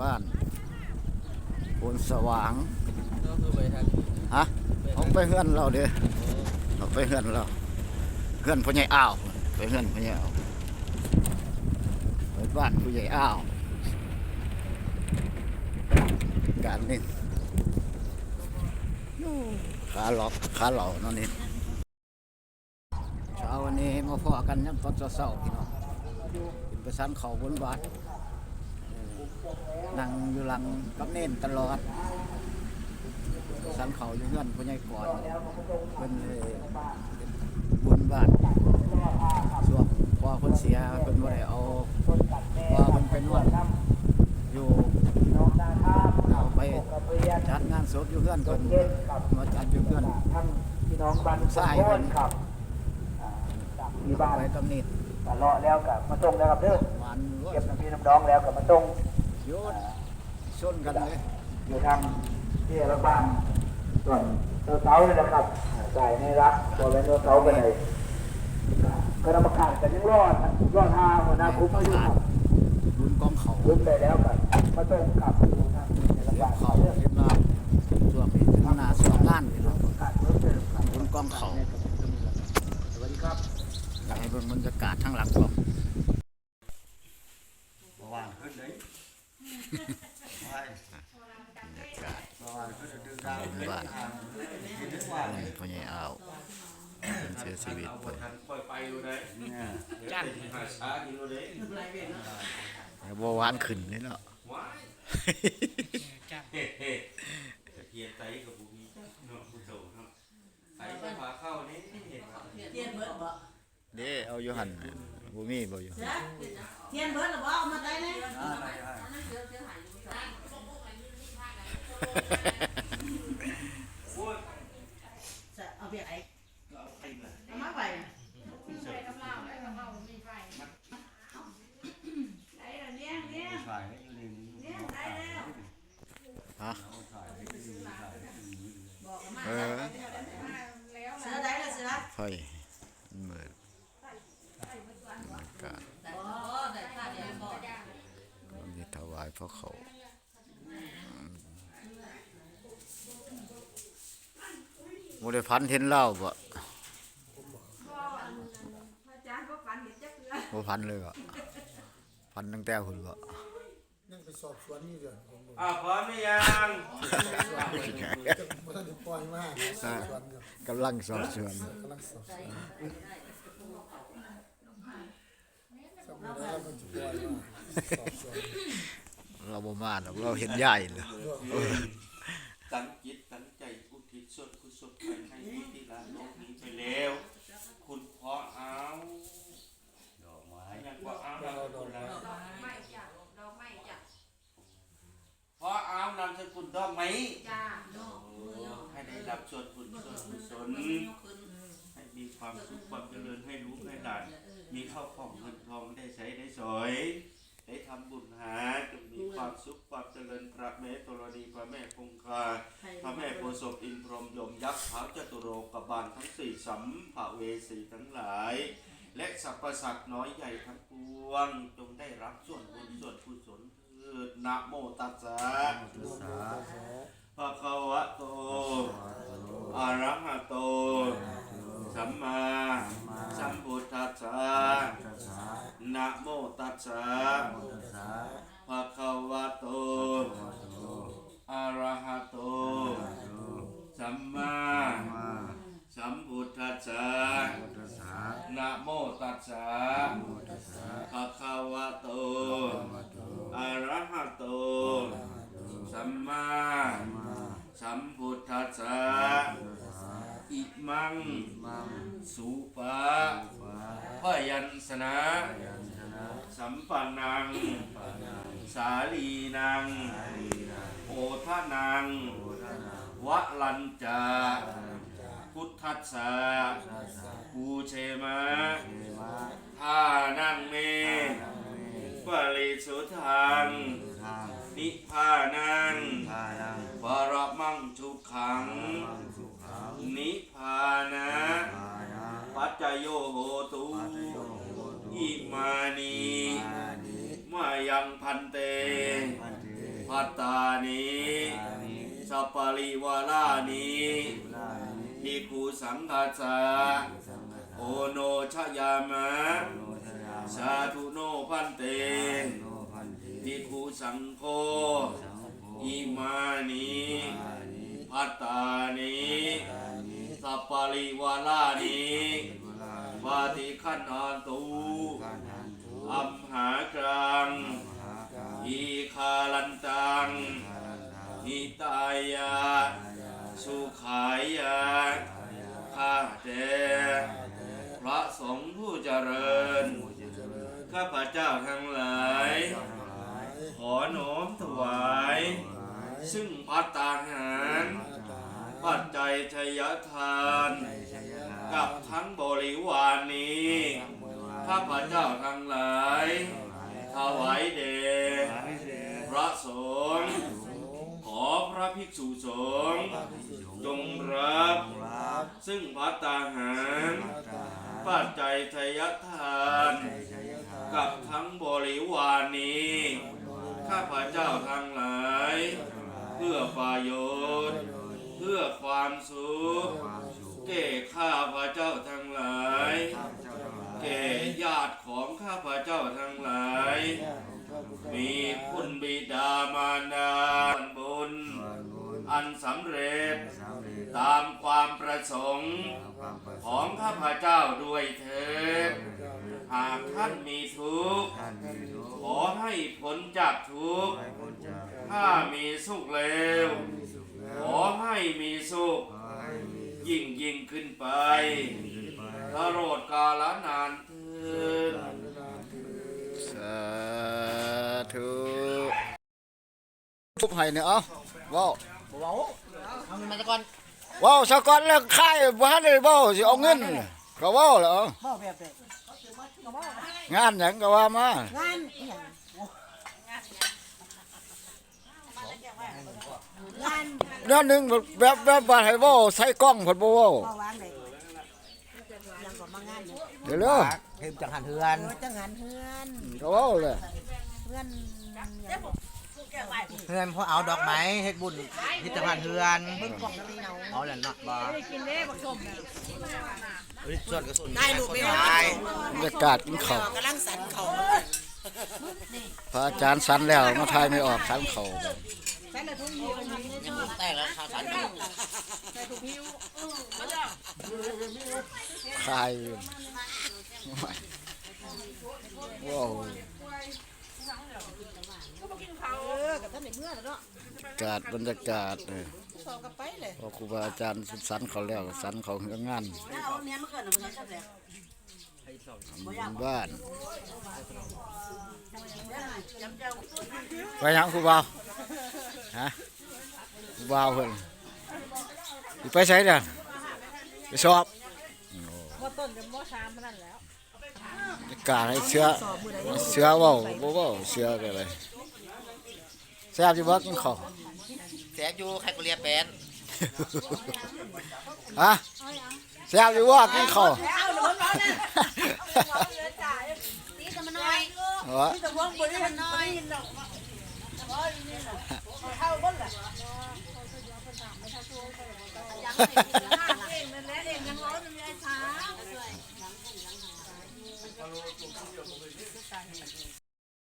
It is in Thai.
บ้านโพนสว่างก็คือไปทางฮะเอาไปเฮือนเราเด้อเราไปเฮือนเราเฮือนพ่อใหญ่อ้าวไปเฮือนพ่อใหญ่อ้าวไปบ้านผู้ใหญ่อ้าวการนี่ขาหลอกขาเหล่านั่นนี่เช้าวันนี้มาพอกันยังตอนเช้าๆพี่น้องเป็นประสานเขาบนบาทเออ นั่งอยู่หลังกับเน้นตลอด สันเขาอยู่เงื่อนพ่อใหญ่ก่อนเป็นเลยบุญบ้านช่วงพอคนเสียเพิ่นบ่ได้เอาว่าเพิ่นเป็นวันอยู่เอาไปจัดงานศพอยู่เงื่อนเพิ่นมาจัดอยู่เงื่อนท่านพี่น้องบ้านทรายโพเพิ่นนครับอ่าจากที่บ้านไปกำนิดก็เลาะแล้วกับมาตรงแล้วครับเด้อหวานรวดเก็บน้ำพี่น้ำน้องแล้วกับมาตรง โยนชนกันเลยอยู่ทางที่รัฐบาลส่วนตัวเสาเลยนะครับอ่าจ่ายในรักตัวเป็นตัวเสาไปไหนคณะกรรมการกันยังรอดรอดทางหัวหน้าคุ้มมาอยู่ครับบุญกองเขาคุ้มไปแล้วกับมาตรงกับอยู่ทางในรัฐเก็บบาลเขาเก็บน้ำช่วงนี้ถึงหน้าสองงานพี่น้องการเพิ่มเติมครับบุญกองเขาสวัสดีครับอยากให้เบิ่งบรรยากาศทั้งหลังกล้อง คิดว่าเพิ่นพ่อใหญ่อ้าวเพิ่นเสียชีวิตไปทันปล่อยไปอยู่เลยเนี่ยจ้างหวบ่หวานขึ้นนี่เนาะว้ายเฮ้เฮ้เกียร์ไตกับบุมีเนาะผู้โตเนาะไตจะพาเข้านี่เห็นครับเทียนเบิดบ่เด้เอาอยู่หันบ่มีบ่อยู่เทียนเบิดหรือบ่เอามาได้เลยได้ได้ โอ้ยเอาเบียร์ไอ้เอามาไปถ่ายให้อยู่ในนี้ถ่ายให้อยู่ฮะถ่ายให้อยู่ถ่ายให้อยู่เออเสือได้ละเสือไฟมันมืดบรรยากาศอ๋อได้ค่าเดียวบ่วันนี้ถวายพระเขาอืม บ่ได้พันเห็นเล่าบ่บ่พันเลยบ่พันตั้งแต่หุ่นบ่ยังไปสอบสวนนี่เดือนผมบอกอะพร้อมหรือยังว่าท่านจะปล่อยมากสอบสวนอยู่กำลังสอบสวนกำลังสอบสวนสมัยนั้นเราก็จะปล่อยมากสอบสวนเราบ่มาดอกเราเห็นใหญ่เลยตั้งจิตตั้งใจอุทิศส่วนกุศลไปให้ผู้ที่ละโลกนี้ไปแล้ว คุณพอเอา ดอกไม้ ยังพอเอานามสกุลแล้ว ไม่จ้ะดอกไม้จ้ะ พอ เอานามสกุลดอกไหมจ้าให้ได้รับส่วนบุญส่วนกุศลให้มีความสุขความเจริญให้รู้ให้หลานมีข้าวของเงินทองได้ใช้ได้สอยได้ทำบุญหาจงมีความสุขความเจริญพระแม่ธรณีพระแม่คงคาพระแม่โพธิ์ศพอินพรหมยมยักษ์เท้าจตุโรกบาลทั้งสี่สัมภเวสีทั้งหลาย และสรรพสัตว์น้อยใหญ่ทั้งปวงจงได้รับส่วนบุญส่วนกุศล เถิดนะโมตัสสะสาภะคะวะโตอะระหะโต สัมมาสัมพุทธัสสะสานะโมตัสสะ สัมพุทธัสสะอิมังมังสุปะวาพยัญชนะยัญชนะ สัมปันนัง สาลีนัง โอทานัง วะลันจาพุทธัสสะปูเชมะทานังเมปริสุทธังทาง นิพพานังทานังปรมังทุกขัง มังสุขังนิพพานะทายะปัจจโยโหตุปัจจโยโหตุอิมานีอานิมายังพันเต พันเตพัตตานิสัปปะริวาลานิภิกขุสังฆาสะโอโนชยามะสาธุโนพันเตภิกขุ สังโฆอิมานิพัตตานิสัปปะริวาลานิปาติขันธันตุอัมหากรังอีคาลันตังหิตายาสุขายาข้าแต่พระสงฆ์ผู้เจริญ ข้าพเจ้าทั้งหลาย ขอน้อมถวาย ซึ่งพัตตาหาร ปัจจัยชยทาน กับทั้งบริวารนี้ข้าพเจ้าทั้งหลายถวายเดชพระสงฆ์ขอพระภิกษุสงฆ์จงรับ ซึ่งพัตตาหาร ปัจจัยทยทาน กับทั้งบริวารนี้ ข้าพเจ้าทั้งหลาย เพื่อประโยชน์ เพื่อความสุขแก่ข้าพเจ้าทั้งหลาย แก่ญาติของข้าพเจ้าทั้งหลาย มีคุณบิดามารดาบุญ อันสำเร็จตามความประสงค์ของข้าพเจ้าด้วยเถิด หากท่านมีทุกข์ขอให้พ้นจากทุกข์ถ้ามีสุขเลวขอให้มีสุข ยิ่งยิ่งขึ้นไปตลอดกาลนานเทินสาธุทุบให้เนี่ยเอ้าเว้าเว้าเอาเงินมาซะก่อนเว้าซะก่อนแล้วค่ายบ่ทันได้เว้าสิเอาเงินก็เว้าแล้วเว้าแบบ แบบงานหยังก็ว่ามา งานอีหยังงานเรื่องหนึงแบบแบบว่าให้เว้าใส่กล้องเพิ่นบ่เว้าเว้าวางได้ยังก็มางานอยู่เดี๋ยวเด้อเพิ่มจังหันเฮือนเออจังหันเฮือนก็เว้าเลยเพื่อนยังบ่ เฮือนเพราะเอาดอกไม้เฮ็ดบุญที่จังหันเฮือนเบิ่งกล่องนาฬิกาเอาแหละเนาะบ่กินเด้บักส้มส่วนกระสุนได้ลูกไปเอาบรรยากาศกินข้าวกำลังสั่นเขาพระอาจารย์สันแล้วมาทายไม่ออกสันเขาแต่แล้วข้าวสารอยู่คายอยู่ว้าว เออกับท่านในเมื่อแล้วเนาะ อากาศบรรยากาศเออสอบกันไปเลยพอครูบาอาจารย์สันเขาแล้วสันเขาเฮืองานเอาเนี้ยมาเกิดมันจะแซ่บ้านไปยังครูบาวฮะครูบาวเพิ่นสิไปใช้เด้อไปสอบว่าต้นจะบ่ชามนั่นแล้วบรรยากาศให้เสือเสือเว้าบ่เว้าเสือก็เลยแซ่บสิบ่กินข้าวแสบอยู่ใครก็เรียกแปนฮะแซ่บอยู่ว่ากินข้าวเอาหรือมันร้อนนะตีจะมาหน่อยเหรอจะว่างบ่ได้น้อยเข้าบ่ล่ะยังไม่ถึง